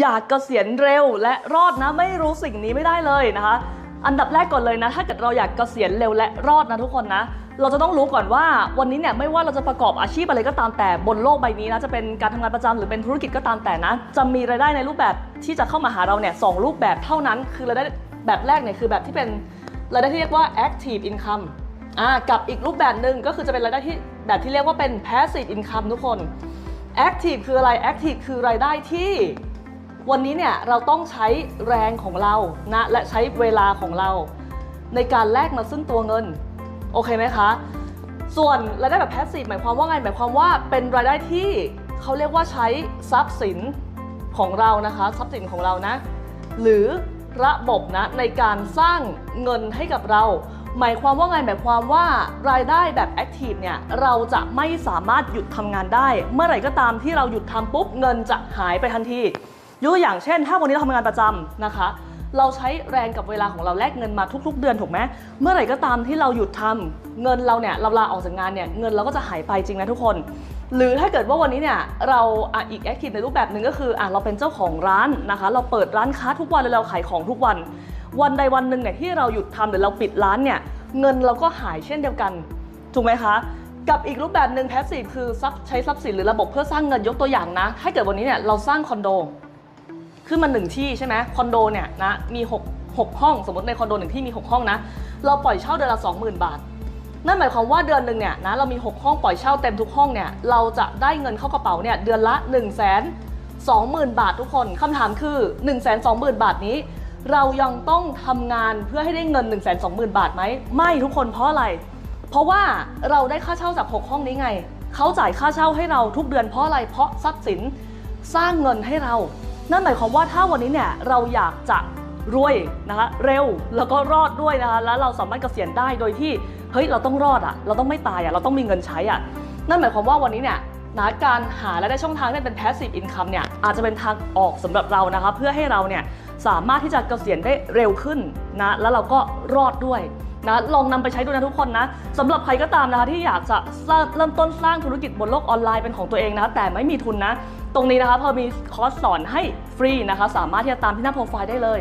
อยากเกษียณเร็วและรอดนะไม่รู้สิ่งนี้ไม่ได้เลยนะคะ อันดับแรกก่อนเลยนะ ถ้าเกิดเราอยากเกษียณเร็วและรอดนะทุกคนนะ เราจะต้องรู้ก่อนว่าวันนี้เนี่ยไม่ว่าเราจะประกอบอาชีพอะไรก็ตามแต่บนโลกใบนี้นะจะเป็นการทำงานประจำหรือเป็นธุรกิจก็ตามแต่นะ จะมีรายได้ในรูปแบบที่จะเข้ามาหาเราเนี่ยสองรูปแบบเท่านั้นคือรายได้แบบแรกเนี่ยคือแบบที่เป็นรายได้ที่เรียกว่า active income อ่ากับอีกรูปแบบหนึ่งก็คือจะเป็นรายได้ที่แบบที่เรียกว่าเป็น passive income ทุกคน active คืออะไร active คือรายได้ที่ วันนี้เนี่ยเราต้องใช้แรงของเรานะและใช้เวลาของเรา ในการแลกมาซึ่งตัวเงิน โอเคไหมคะ ส่วนรายได้แบบแพสซีฟหมายความว่าไงหมายความว่าเป็นรายได้ที่เขาเรียกว่าใช้ทรัพย์สินของเรานะคะทรัพย์สินของเรานะ หรือระบบนะในการสร้างเงินให้กับเรา หมายความว่าไงหมายความว่ารายได้แบบแอคทีฟเนี่ยเราจะไม่สามารถหยุดทำงานได้ เมื่อไหร่ก็ตามที่เราหยุดทำปุ๊บเงินจะหายไปทันที ยกตัวอย่างเช่น ถ้าวันนี้เราทำงานประจำนะคะ เราใช้แรงกับเวลาของเราแลกเงินมาทุก ๆ เดือนถูกไหมเมื่อไหร่ก็ตามที่เราหยุดทำเงินเราเนี่ยเราลาออกจากงานเนี่ยเงินเราก็จะหายไปจริงนะทุกคน หรือถ้าเกิดว่าวันนี้เนี่ยเราอะอีกแอคทีฟในรูปแบบหนึ่งก็คืออะเราเป็นเจ้าของร้านนะคะ เราเปิดร้านค้าทุกวันเลยเราขายของทุกวัน วันใดวันหนึ่งเนี่ยที่เราหยุดทำหรือเราปิดร้านเนี่ยเงินเราก็หายเช่นเดียวกันถูกไหมคะกับอีกรูปแบบหนึ่งแพสซีฟคือใช้ทรัพย์สินหรือระบบเพื่อสร้างเงินยกตัวอย่างนะ ถ้าเกิดวันนี้เนี่ยเราสร้างคอนโด ขึ้นมาหนึ่งที่ใช่ไหมคอนโดเนี่ยนะมี6 6ห้อง สมมติในคอนโดหนึ่งที่มี 6 ห้องนะ เราปล่อยเช่าเดือนละ 20,000 บาท นั่นหมายความว่าเดือนหนึ่งเนี่ยนะเรามี 6 ห้องปล่อยเช่าเต็มทุกห้องเนี่ยเราจะได้เงินเข้ากระเป๋าเนี่ยเดือนละ 1 2 0 0 0 0 บาททุกคนคำถามคือ 1 2 0 0 0 0 บาทนี้ เรายังต้องทำงานเพื่อให้ได้เงิน 1 2 0 0 0 0 บาทไหมไม่ทุกคนเพราะอะไร เพราะว่าเราได้ค่าเช่าจาก 6 ห้องนี้ไงเขาจ่ายค่าเช่าให้เราทุกเดือนเพราะอะไรเพราะทรัพย์สินสร้างเงินให้เรา นั่นหมายความว่าถ้าวันนี้เนี่ยเราอยากจะรวยนะคะเร็วแล้วก็รอดด้วยนะคะแล้วเราสามารถเกษียณได้โดยที่เฮ้ยเราต้องรอดอะเราต้องไม่ตายอะเราต้องมีเงินใช้อะนั่นหมายความว่าวันนี้เนี่ยนะการหารายได้ช่องทางที่เป็น passive income เนี่ยอาจจะเป็นทางออกสำหรับเรานะคะเพื่อให้เราเนี่ยสามารถที่จะเกษียณได้เร็วขึ้นนะแล้วเราก็รอดด้วยนะลองนำไปใช้ดูนะทุกคนนะสำหรับใครก็ตามนะคะที่อยากจะเริ่มต้นสร้างธุรกิจบนโลกออนไลน์เป็นของตัวเองนะแต่ไม่มีทุนนะ ตรงนี้นะคะพอมีคอร์สสอนให้ฟรีนะคะ สามารถที่จะตามที่หน้าโปรไฟล์ได้เลย